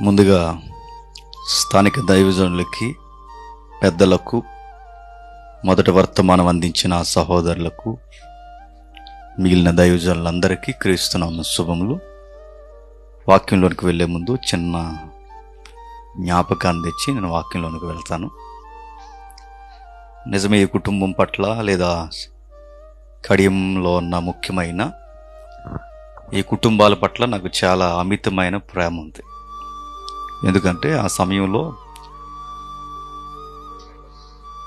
ముందుగా స్థానిక దైవజనులకి పెద్దలకు మొదటి వర్తమానం అందించిన సహోదరులకు మిగిలిన దైవజనులందరికీ క్రీస్తునామ శుభములు. వాక్యంలోనికి వెళ్ళే ముందు చిన్న జ్ఞాపకాన్ని తెచ్చి నేను వాక్యంలోనికి వెళ్తాను. నిజమే ఈ కుటుంబం పట్ల లేదా కడియంలో ఉన్న ముఖ్యమైన ఈ కుటుంబాల పట్ల నాకు చాలా అమితమైన ప్రేమ ఉంది. ఎందుకంటే ఆ సమయంలో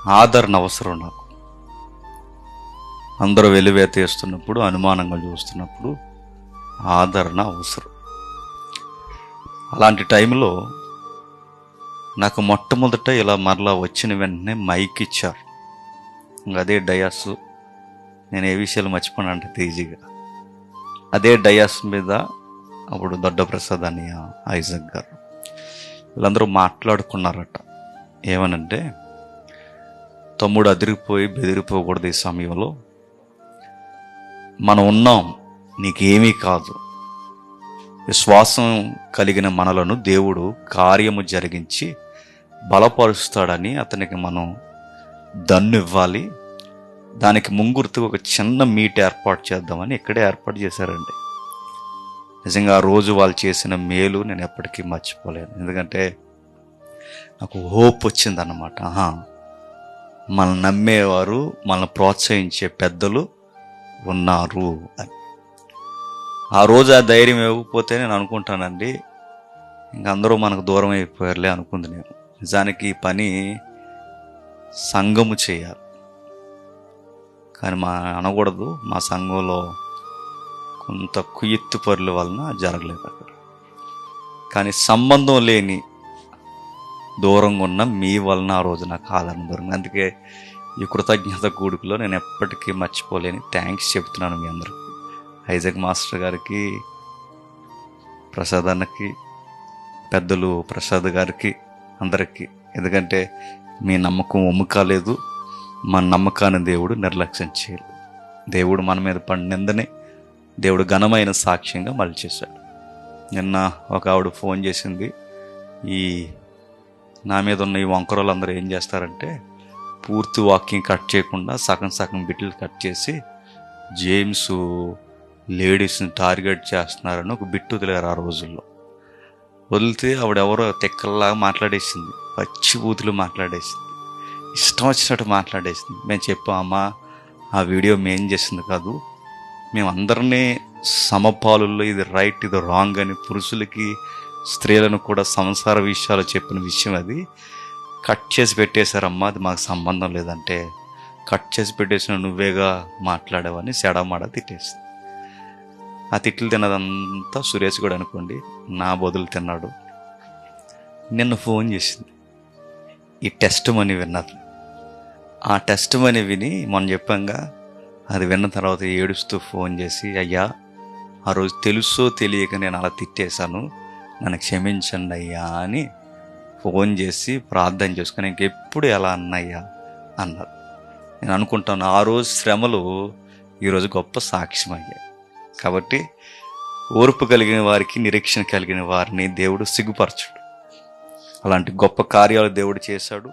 ఆదరణ అవసరం నాకు. అందరూ వెలివేతేస్తున్నప్పుడు అనుమానంగా చూస్తున్నప్పుడు ఆదరణ అవసరం. అలాంటి టైంలో నాకు మొట్టమొదట ఇలా మరలా వచ్చిన వెంటనే మైక్ ఇచ్చారు. అదే డయాస్ నేను ఏ విషయాలు మర్చిపోయాను అంటే తేజీగా. అదే డయాస్ మీద అప్పుడు దొడ్డ ప్రసాద్ అని ఐజక్ గారు. వీళ్ళందరూ మాట్లాడుకున్నారట. ఏమనంటే తమ్ముడు అదిరిపోయి బెదిరిపోకూడదు ఈ సమయంలో. మనం ఉన్నాం నీకేమీ కాదు. విశ్వాసం కలిగిన మనలను దేవుడు కార్యము జరిగించి బలపరుస్తాడని అతనికి మనం దన్ను ఇవ్వాలి దానికి ముంగుర్తు ఒక చిన్న మీట్ ఏర్పాటు చేద్దామని ఇక్కడే ఏర్పాటు చేశారండి. నిజంగా ఆ రోజు వాళ్ళు చేసిన మేలు నేను ఎప్పటికీ మర్చిపోలేను. ఎందుకంటే నాకు హోప్ వచ్చిందన్నమాట. ఆహా. మనల్ని నమ్మేవారు మనల్ని ప్రోత్సహించే పెద్దలు ఉన్నారు అని. ఆ రోజు ఆ ధైర్యం ఇవ్వకపోతే నేను అనుకుంటానండి ఇంక అందరూ మనకు దూరం అయిపోయారులే అనుకుంది నేను. నిజానికి ఈ పని సంఘము చేయాలి. కానీ మా అనకూడదు మా సంఘంలో కొంత కుయ్యెత్తు పరుల వలన జరగలేదు అక్కడ. కానీ సంబంధం లేని దూరంగా ఉన్న మీ వలన ఆ రోజు నాకు ఆదరణ దొరికింది అందుకే ఈ కృతజ్ఞత కూడుకులో నేను ఎప్పటికీ మర్చిపోలేని థ్యాంక్స్ చెప్తున్నాను మీ అందరూ ఐజక్ మాస్టర్ గారికి ప్రసాద్ అన్నకి పెద్దలు ప్రసాద్ గారికి అందరికీ. ఎందుకంటే మీ నమ్మకం ఒమ్ము కాలేదు మన నమ్మకాన్ని దేవుడు నిర్లక్ష్యం చేయలేదు. దేవుడు మన మీద పడినందని దేవుడు ఘనమైన సాక్ష్యంగా మలిచేశాడు నిన్న ఒక ఆవిడ ఫోన్ చేసింది. ఈ నా మీద ఉన్న ఈ వంకరలు అందరూ ఏం చేస్తారంటే పూర్తి వాకింగ్ కట్ చేయకుండా సగం సగం బిడ్డలు కట్ చేసి జేమ్స్ లేడీస్ని టార్గెట్ చేస్తున్నారని ఒక బిట్టు వదిలేరు ఆ రోజుల్లో. వదిలితే ఆవిడెవరో తెక్కల్లాగా మాట్లాడేసింది. పచ్చి బూతులు మాట్లాడేసింది. ఇష్టం వచ్చినట్టు మాట్లాడేసింది. మేము చెప్పాం అమ్మా ఆ వీడియో మేం చేసింది కాదు. మేమందరినీ సమపాలుల్లో ఇది రైట్ ఇది రాంగ్ అని పురుషులకి స్త్రీలను కూడా సంసార విషయాలు చెప్పిన విషయం అది. కట్ చేసి పెట్టేశారమ్మా అది మాకు సంబంధం లేదంటే. కట్ చేసి పెట్టేసిన నువ్వేగా మాట్లాడావని సెడమాడ తిట్టేసింది. ఆ తిట్లు తిన్నదంతా సురేష్ కూడా అనుకోండి నా బదులు తిన్నాడు. నిన్న ఫోన్ చేసింది. ఈ టెస్ట్ మనీ విన్నది. ఆ టెస్ట్ మనీ విని మనం చెప్పాంగా అది విన్న తర్వాత ఏడుస్తూ ఫోన్ చేసి అయ్యా ఆ రోజు తెలుసో తెలియక నేను అలా తిట్టేశాను. నన్ను క్షమించండి అయ్యా అని ఫోన్ చేసి ప్రార్థన చేసుకుని ఇంకెప్పుడు ఎలా అన్నయ్యా? అన్నారు. నేను అనుకుంటాను ఆ రోజు శ్రమలు ఈరోజు గొప్ప సాక్ష్యం అయ్యాయి కాబట్టి ఓర్పు కలిగిన వారికి నిరీక్షణ కలిగిన వారిని దేవుడు సిగ్గుపరచడు. అలాంటి గొప్ప కార్యాలు దేవుడు చేశాడు.